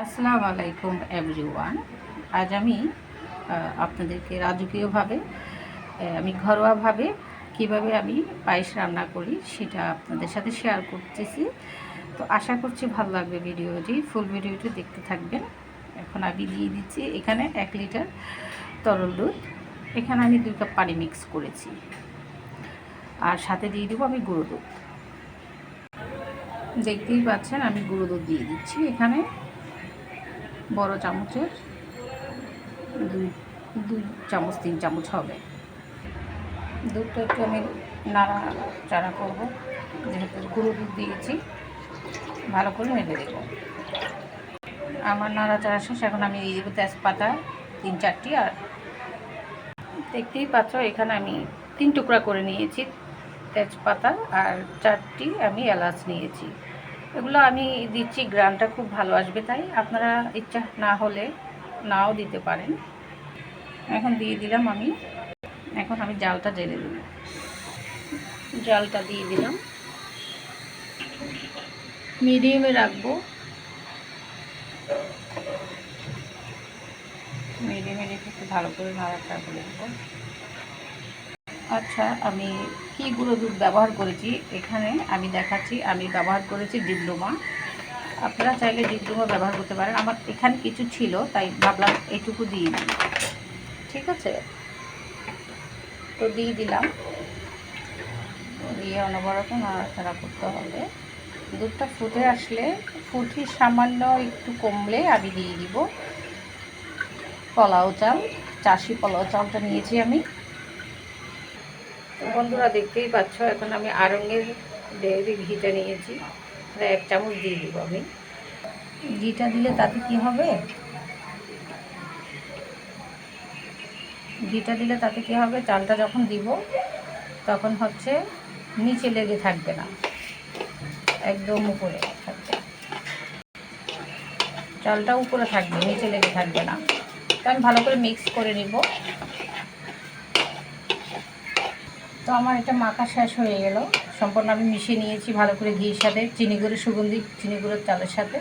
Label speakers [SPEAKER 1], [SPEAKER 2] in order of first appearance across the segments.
[SPEAKER 1] আসসালামু আলাইকুম এভরিওয়ান আজ আমি আপনাদেরকে রাজকীয়ভাবে আমি ঘরোয়াভাবে কীভাবে আমি পায়েস রান্না করি সেটা আপনাদের সাথে শেয়ার করতেছি। তো আশা করছি ভালো লাগবে ভিডিওটি ফুল ভিডিওটি দেখতে থাকবেন। এখন আমি দিয়ে দিচ্ছি এখানে এক লিটার তরল দুধ। এখানে আমি দুই কাপ পানি মিক্স করেছি। আর সাথে দিয়ে দেবো আমি গুঁড়ো দুধ। দেখতেই পাচ্ছেন, আমি গুঁড়ো দুধ দিয়ে দিচ্ছি। এখানে বড় চামচের দুই দুই চামচ, তিন চামচ হবে। দুধটা একটু আমি নাড়া চাড়া করব। যেহেতু গুঁড়ো দুধ দিয়েছি, ভালো করে নেড়ে দেবো। আমার নাড়া নাড়াচাড়া শেষ, এখন আমি দিয়ে দেবো তেজপাতা, তিন চারটি আর দেখতেই পাচ্ছ, এখানে আমি তিন টুকরা করে নিয়েছি তেজপাতা আর চারটি আমি এলাচ নিয়েছি। এগুলো আমি দিচ্ছি গ্রানটা খুব ভালো আসবে তাই। আপনারা ইচ্ছা না হলে নাও দিতে পারেন। এখন দিয়ে দিলাম আমি। এখন আমি জালটা জেলে দেব। জালটা দিয়ে দিলাম। মিডিয়ামে রাখব। মিডিয়ামে রেখে একটু ভালো করে নাড়াচাড়া করে দেবো আচ্ছা আমি কি গুঁড়ো দুধ ব্যবহার করেছি? এখানে আমি দেখাচ্ছি, আমি ব্যবহার করেছি ডিপ্লোমা। আপনারা চাইলে ডিপ্লোমা ব্যবহার করতে পারেন। আমার এখানে কিছু ছিল, তাই ভাবলাম এইটুকু দিয়ে দিই। ঠিক আছে? তো দিয়ে দিলাম। দিয়ে অনবরত নাড়াচাড়া করতে হবে। দুধটা ফুটে আসলে, ফুটি সামান্য একটু কমলে আমি দিয়ে দিব। পোলাও চাল, চাষি পোলাও চালটা নিয়েছি আমি। বন্ধুরা দেখতেই পাচ্ছ, এখন আমি আরঙের ডেয়ারি ঘিটা নিয়েছি। প্রায় এক চামচ দিয়ে দিব আমি। ঘিটা দিলে তাতে কি হবে? ঘিটা দিলে তাতে কি হবে? চালটা যখন দিব, তখন হচ্ছে নিচে লেগে থাকবে না। একদম উপরে থাকবে। চালটা উপরে থাকবে, নিচে লেগে থাকবে না। তো আমি ভালো করে মিক্স করে নিব। তো আমার এটা মাখা শেষ হয়ে গেল। সম্পূর্ণ আমি মিশিয়ে নিয়েছি ভালো করে ঘির সাথে, চিনি গুঁড়ো, সুগন্ধি, চিনি গুঁড়োর চালের সাথে।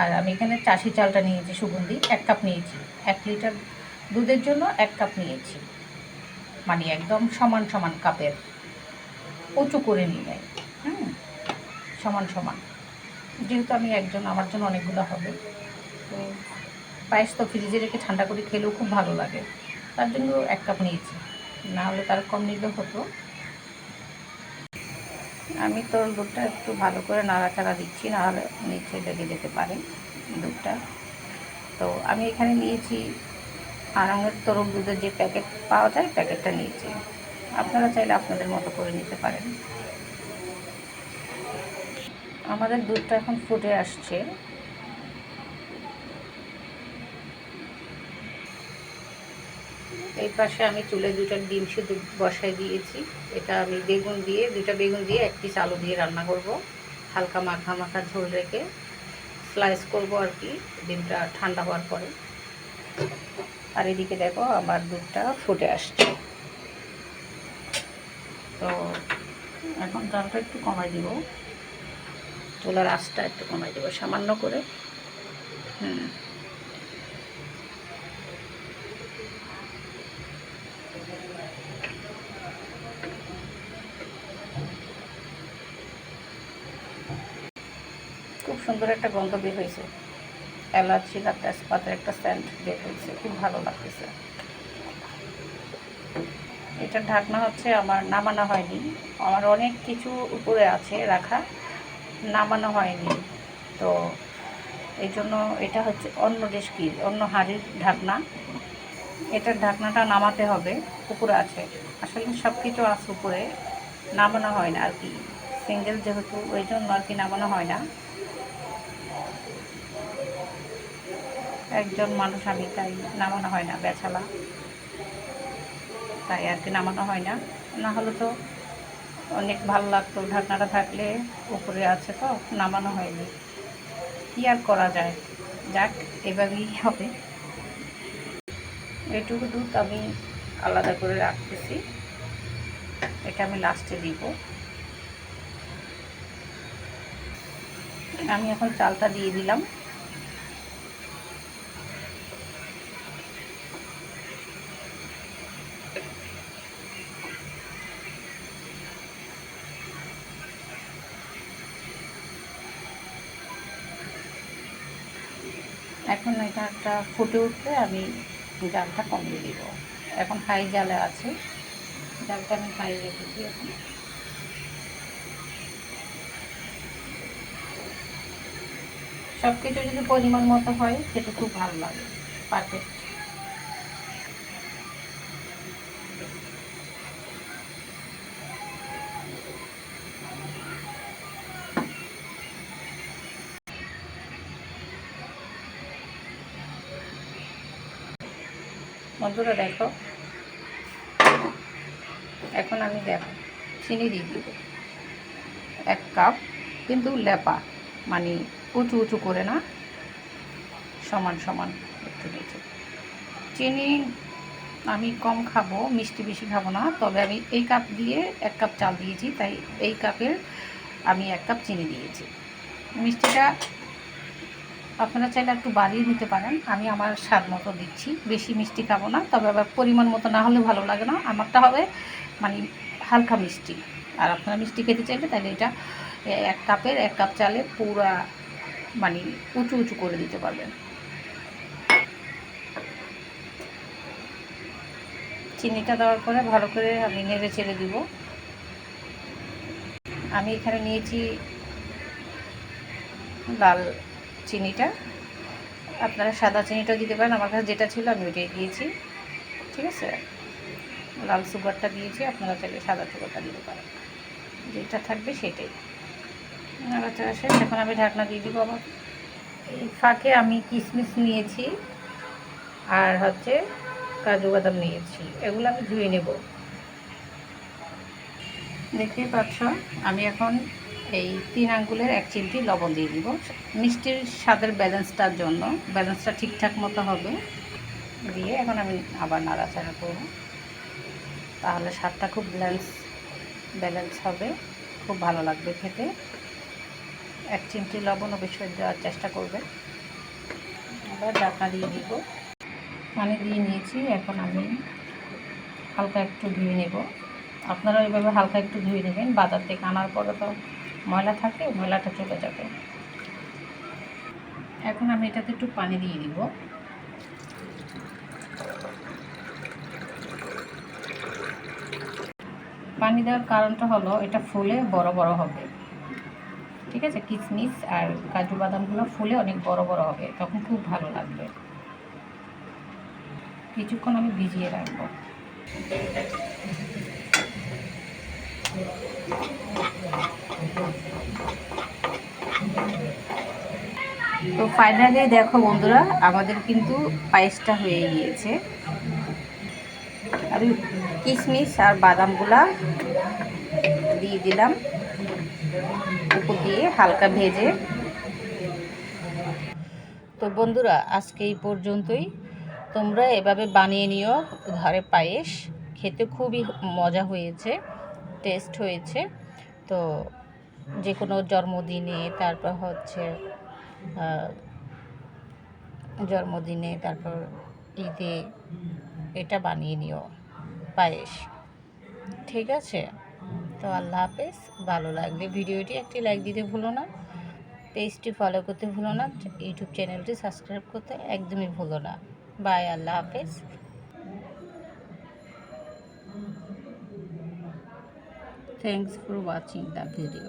[SPEAKER 1] আর আমি এখানে চাষি চালটা নিয়েছি, সুগন্ধি, এক কাপ নিয়েছি। এক লিটার দুধের জন্য এক কাপ নিয়েছি। মানে একদম সমান সমান কাপের। উঁচু করে নিয়ে হুম, সমান সমান। যেহেতু আমি একজন, আমার জন্য অনেকগুলো হবে। তো পায়েস তো ফ্রিজে রেখে ঠান্ডা করে খেলেও খুব ভালো লাগে। তার জন্য এক কাপ নিয়েছি। না হলে তার কম নিলে হতো। আমি তো দুধটা একটু ভালো করে নাড়াচাড়া দিচ্ছি নাহলে নিচে লেগে যেতে পারে দুধটা। তো আমি এখানে নিয়েছি আরামের তরল দুধের যে প্যাকেট পাওয়া যায়, প্যাকেটটা নিয়েছি। আপনারা চাইলে আপনাদের মতো করে নিতে পারেন। আমাদের দুধটা এখন ফুটে আসছে। এই পাশে আমি চুলে দুটো ডিম সিদ্ধ বসাই দিয়েছি। এটা আমি বেগুন দিয়ে, দুটা বেগুন দিয়ে এক পিস আলু দিয়ে রান্না করব। হালকা মাখা মাখা ঝোল রেখে স্লাইস করব আর কি, ডিমটা ঠান্ডা হওয়ার পরে। আর এদিকে দেখো আমার দুধটা ফুটে আসছে। তো এখন জালটা একটু কমাই দিব। চুলার আঁচটা একটু কমাই দেবো, সামান্য করে। হুম। সুন্দর একটা গন্ধ বের হয়েছে। এলাচি আর তেজপাতার একটা স্যান্ড বের হয়েছে। খুব ভালো লাগতেছে। এটার ঢাকনা হচ্ছে আমার নামানো হয়নি। আমার অনেক কিছু উপরে আছে রাখা, নামানো হয়নি। তো এই জন্য এটা হচ্ছে অন্য দেশ কি অন্য হাড়ির ঢাকনা। এটার ঢাকনাটা নামাতে হবে, উপরে আছে। আসলে সব কিছু আছে উপরে, নামানো হয় না আর কি। সিঙ্গেল যেহেতু, ওই জন্য আর কি নামানো হয় না। একজন মানুষ, আমি তাই নামানো হয় না বেছালা তাই আর কি নামানো হয় না। না হলে তো অনেক ভালো লাগতো, ঢাকনাটা থাকলে উপরে আছে তো, নামানো হয়নি। কী আর করা যায়? যাক এভাবেই হবে। এটুকু দুধ আমি আলাদা করে রাখতেছি। এটা আমি লাস্টে দিব। আমি এখন চালটা দিয়ে দিলাম। এখন এটা একটা ফুটে উঠবে আমি জালটা কমিয়ে দিব। এখন হাই জালে আছে। জালটা আমি হাই রেখেছি এখন। সব কিছু যদি পরিমাণ মতো হয় সেটা খুব ভালো লাগে। পারফেক্ট বন্ধুরা দেখো। এখন আমি দেখো, চিনি দিয়ে দিব। এক কাপ, কিন্তু লেপা মানে উঁচু উঁচু করে না, সমান সমান একটু নিচে। চিনি আমি কম খাব, মিষ্টি বেশি খাব না, তবে আমি এই কাপ দিয়ে এক কাপ চাল দিয়েছি, তাই এই কাপের আমি এক কাপ চিনি দিয়েছি। মিষ্টিটা আপনারা চাইলে একটু বাড়িয়ে দিতে পারেন। আমি আমার স্বাদ মতো দিচ্ছি। বেশি মিষ্টি খাব না, তবে আবার পরিমাণ মতো না হলে ভালো লাগে না। আমারটা হবে মানে হালকা মিষ্টি। আর আপনারা মিষ্টি খেতে চাইলে তাহলে এটা এক কাপের, এক কাপ চালে পুরা মানে উঁচু উঁচু করে দিতে পারবেন। চিনিটা দেওয়ার পরে ভালো করে আমি নেড়ে চেড়ে দিব। আমি এখানে নিয়েছি লাল চিনিটা। আপনারা সাদা চিনিটাও দিতে পারেন। আমার কাছে যেটা ছিল আমি ওইটাই দিয়েছি। ঠিক আছে? লাল সুগারটা দিয়েছি। আপনারা চাইলে সাদা সুগারটা দিতে পারেন। যেটা থাকবে সেটাই। নাড়াচাড়া শেষ। এখন আমি ঢাকনা দিয়ে দিব আমার এই ফাঁকে আমি কিশমিশ নিয়েছি আর হচ্ছে কাজু বাদাম নিয়েছি। এগুলো আমি ধুয়ে নেব। দেখতেই পাচ্ছ? আমি এখন এই তিন আঙ্গুলের এক চিমটি লবণ দিয়ে দিব। মিষ্টির স্বাদের ব্যালেন্সটার জন্য। ব্যালেন্সটা ঠিকঠাক মতো হবে। দিয়ে এখন আমি আবার নাড়াচাড়া করব। তাহলে স্বাদটা খুব ব্যালেন্স ব্যালেন্স হবে। খুব ভালো লাগবে খেতে। এক চিমটি লবণ অবশ্যই দেওয়ার চেষ্টা করবে আবার ঢাকনা দিয়ে দিব। পানি দিয়ে নিয়েছি। এখন আমি হালকা একটু ধুয়ে নেব। আপনারা ওইভাবে হালকা একটু ধুয়ে নেবেন। বাজার থেকে আনার পরে তো ময়লা থাকে, ময়লাটা চলে যাবে। এখন আমি এটাতে একটু পানি দিয়ে দিব। পানি দেওয়ার কারণটা হলো, এটা ফুলে বড় বড় হবে। ঠিক আছে? কিশমিশ আর কাজু বাদামগুলো ফুলে অনেক বড় বড় হবে। তখন খুব ভালো লাগবে। কিছুক্ষণ আমি ভিজিয়ে রাখব। তো ফাইনালি দেখো বন্ধুরা, আমাদের কিন্তু পায়েসটা হয়ে গিয়েছে। আমি কিশমিশ আর বাদামগুলা দিয়ে দিলাম। উপর দিয়ে হালকা ভেজে। তো বন্ধুরা, আজকে এই পর্যন্তই। তোমরা এভাবে বানিয়ে নিও ঘরে পায়েস। খেতে খুবই মজা হয়েছে টেস্ট হয়েছে। তো যে কোনো জন্মদিনে, তারপর হচ্ছে জন্মদিনে, তারপর ঈদে এটা বানিয়ে নিও, পায়েস। ঠিক আছে? তো আল্লাহ হাফেজ, ভালো লাগলে ভিডিওটি একটি লাইক দিতে ভুলো না, পেজটি ফলো করতে ভুলো না ইউটিউব চ্যানেলটি সাবস্ক্রাইব করতে একদমই ভুলো না। বাই আল্লাহ হাফেজ। Thanks for watching the video